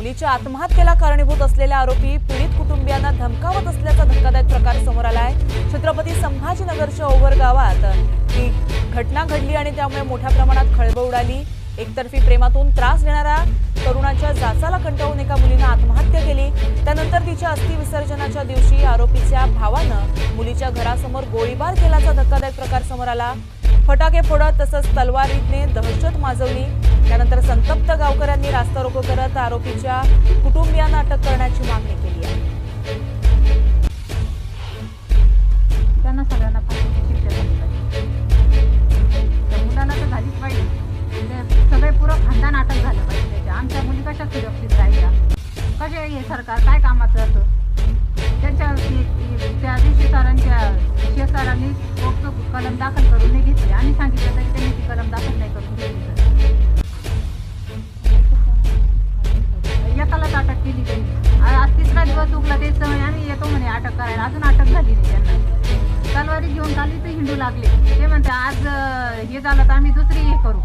मुलीच्या आत्महत्येला कारणीभूत असलेल्या आरोपी पीडित कुटुंबियांना धमकावत असल्याचा धक्कादायक प्रकार समोर आला आहे छत्रपती संभाजीनगरच्या ओव्हर गावात ही घटना घडली आणि त्यामुळे मोठ्या प्रमाणात खळबळ उडाली. एकतर्फी प्रेमातून त्रास देणाऱ्या तरुणाच्या जाचाला कंटाळून एका मुलीनं आत्महत्या केली. त्यानंतर तिच्या अस्थि विसर्जनाच्या दिवशी आरोपीच्या भावानं मुलीच्या घरासमोर गोळीबार केल्याचा धक्कादायक प्रकार समोर आला. फटाके फोडत तसंच तलवारीने दहशत माजवली. त्यानंतर सं गावकऱ्यांनी रास्ता रोको करत आरोपीच्या कुटुंबियांना अटक करण्याची मागणी केली आहे. त्यांना सगळ्यांना पाहिजे. त्या मुलाला तर झालीच पाहिजे. म्हणजे सगळे पुरं खानदान अटक झालं पाहिजे आमच्या मुली कशा सुरक्षित राहिल्या? कसे हे सरकार काय कामाचं असं? त्यांच्या त्या दिवशी सरांच्या शेख सरांनी पोक्सो कलम दाखल करून नाही घेतली. आणि सांगितलं तरी त्यांनी ती कलम दाखल नाही एकालाच अटक आज तिसरा दिवस उगला तेच आम्ही येतो म्हणे अटक करायला. अजून अटक झाली नाही त्यांना. तलवारी घेऊन चालली तर हिंडू लागले. ते म्हणते आज हे झालं तर आम्ही दुसरी हे करू.